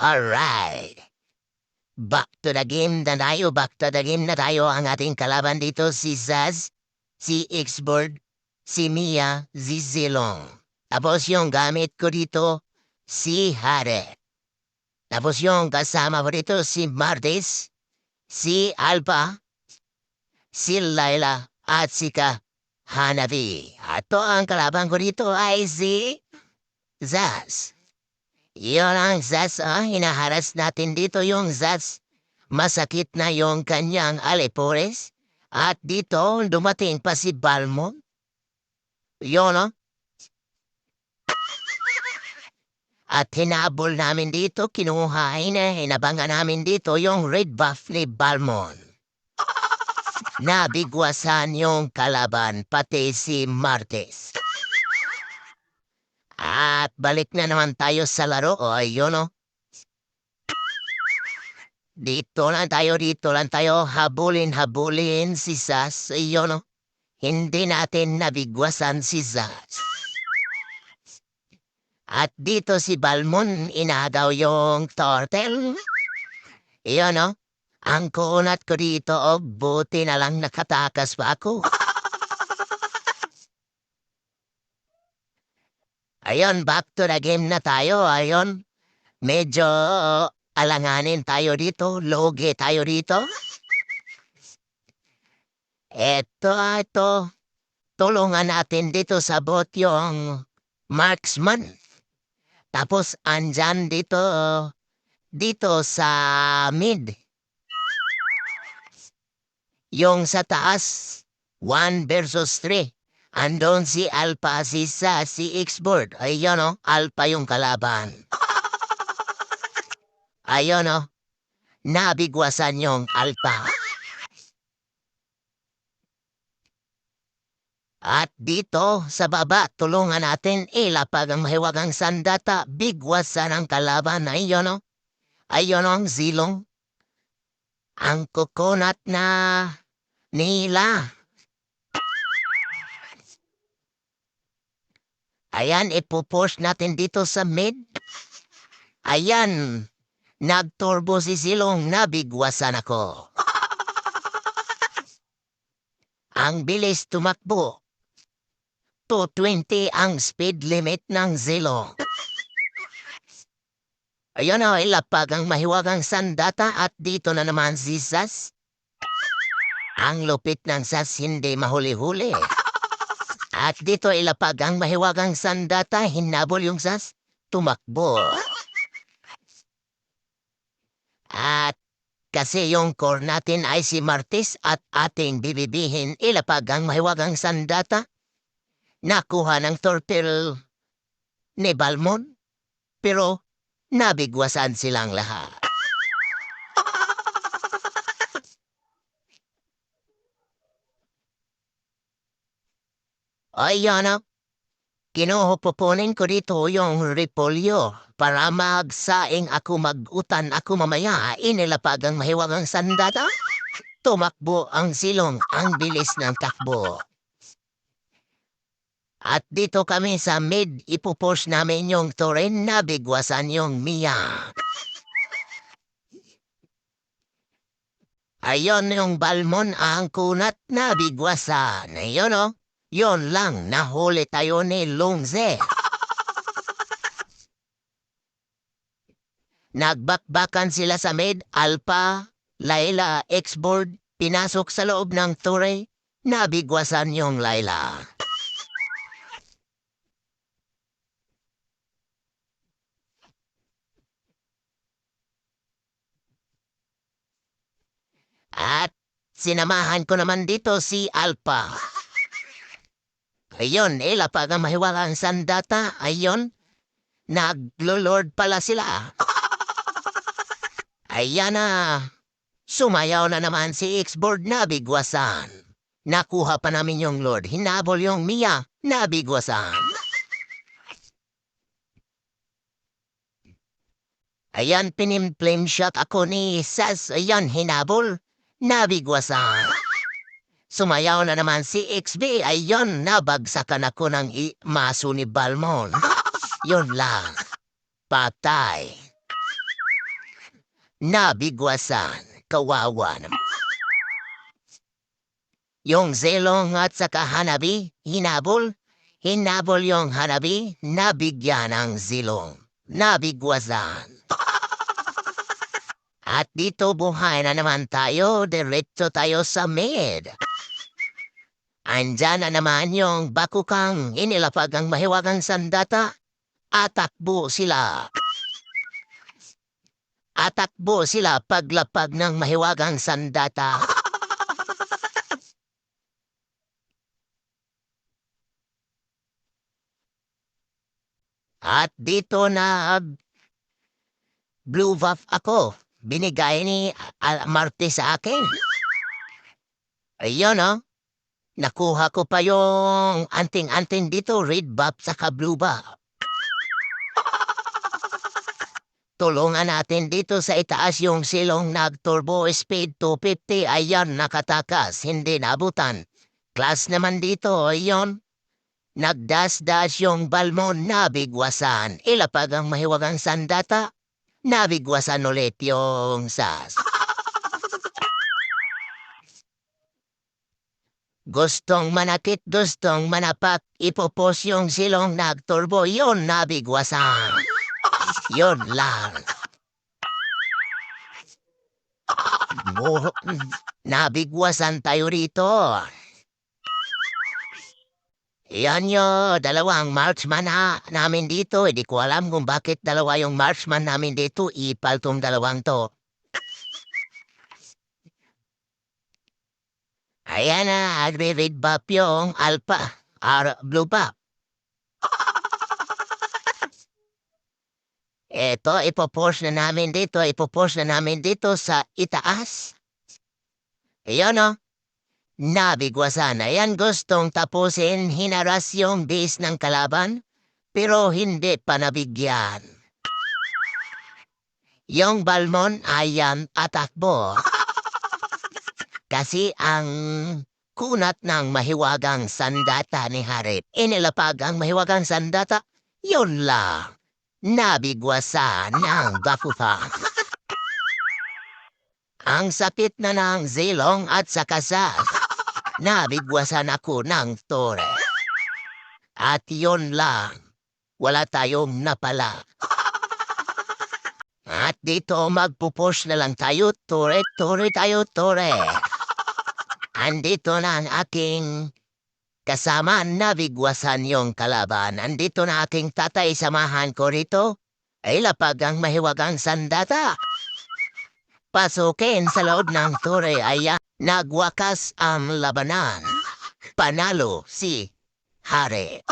Alright. Back to the game na tayo, back to the game na tayo. Ang ating kalaban dito si Zaz, si Xboard, si Mia, si Zilong. Tapos yung gamit ko dito, si Hare. Tapos yung kasama ko dito, si Martes, si Alpha, si Laila, at si Ka Hanabi. At to ang kalaban ko dito ay si Zaz. Yun ang Zaz, ah. Hinaharas natin dito yung Zaz. Masakit na yung kanyang alipores. At dito, dumating pa si Balmon. Yun, oh. At hinabol namin dito, kinuha, hina, hinabangan namin dito yung red buff ni Balmon. Nabigwasan yung kalaban, pati si Martes. At balik na naman tayo sa laro. O, ayun o. Dito lang tayo, dito lang tayo. Habulin, habulin si Sas. Ayun o. Hindi natin nabigwasan si Sas. At dito si Balmon, inagaw yung turtle. Iyon o. Ang kunat ko dito, o buti na lang nakatakas pa ako. Ayun, back to the game na tayo. Ayun, medyo alanganin tayo dito. Loge tayo dito. Eto, ito. Tulungan natin dito sa bot yung marksman. Tapos andyan dito, dito sa mid. Yung sa taas, 1 versus 3. Andon si Alpha, si Sa, si Xboard. Ayun o, Alpha yung kalaban. Ayun o, nabigwasan yung Alpha. At dito, sa baba, tulungan natin ilapag ang mahiwagang sandata, bigwasan ang kalaban. Ayun o, ayun o ang zilong. Ang kukunat na nila. Ayan, ipupush natin dito sa mid. Ayan, nagturbo si Silong, nabigwasan ako. Ang bilis tumakbo. 220 ang speed limit ng Zilong. Ayun o, ilapag ang mahiwagang sandata at dito na naman si Sas. Ang lupit ng Sas hindi mahuli-huli. At dito ilapag ang mahiwagang sandata, hinabol yung Sas, tumakbo. At kasi yung core natin ay si Martis at ating bibibihin ilapag ang mahiwagang sandata, nakuha ng torpil ni Balmon, pero nabigwasan silang lahat. Ayan na. Kinuhupupunin ko dito yung repolyo para magsaing ako magutan ako mamaya inilapag ang mahiwagang sandata. Tumakbo ang silong ang bilis ng takbo. At dito kami sa mid, ipupush namin yung turin na bigwasan yung Mia. Ayon yung balmon ang kunat na bigwasan. Ayun o. Yon lang, nahuli tayo ni Lungze. Nagbakbakan sila sa mid, Alpha, Laila, X-board, pinasok sa loob ng ture, nabigwasan yung Laila. At sinamahan ko naman dito si Alpha. Ayun, ilapag ang mahiwagang sandata. Ayun, naglo-lord pala sila. Ayan na. Sumayaw na naman si X-board na bigwasan. Nakuha pa namin yung Lord. Hinabol yung Mia na bigwasan. Ayan, pinimplame shot ako ni Sas. Ayan, hinabol. Nabigwasan. Sumayaw na naman si XB. Ayun, nabagsakan ako ng maso ni Balmon. Yun lang. Patay. nabigwasan. Kawawa naman. Yung Zelong at saka Hanabi, hinabol. Hinabol yung Hanabi, nabigyan ng Zilong. Nabigwasan. At dito buhay na naman tayo, diretso tayo sa med. Andyan na naman yung bakukang inilapag ang mahiwagang sandata. Atakbo sila. Atakbo sila paglapag ng mahiwagang sandata. At dito na blue buff ako. Binigay ni Al Marte sa akin. Ayun oh. Nakuha ko pa yung anting-anting dito, red buff saka blue buff. Tulungan natin dito sa itaas yung silong nag-turbo speed 250. Ayan, nakatakas, hindi nabutan. Class naman dito, ayun. Nagdas-das yung balmon, nabigwasan. Ilapag ang mahiwagang sandata, nabigwasan ulit yung sas. Gustong manakit, gustong manapak, ipopos yung silong nagturbo, yon nabigwasan. Yon lang. Mo, nabigwasan tayo rito. Yan yo, dalawang marksman ha, namin dito. Hindi ko alam kung bakit dalawa yung marksman namin dito. Ipal tong dalawang to. Ayan na, agre-red buff yung alpha. Ar blue buff. Eto, ipopost na namin dito, ipopost na namin dito sa itaas. Ayan o. Nabigwasan na yan gustong tapusin hinaras yung base ng kalaban, pero hindi pa nabigyan. Yung Balmon ayan atakbo. Kasi ang kunat ng mahiwagang sandata ni Harip, inilapag ang mahiwagang sandata, yun lang. Nabigwasan ng bakufa. Ang sapit na ng zilong at sakasas. Nabigwasan ako ng tore. At yun lang. Wala tayong napala. At dito magpupush na lang tayo, tore, tore tayo, tore. Andito na ang aking kasama, nabigwasan yung kalaban. Andito na aking tatay, samahan ko rito. Ay lapag ang mahiwagang sandata. Pasukin sa loob ng tore ay nagwakas ang labanan. Panalo si Hare.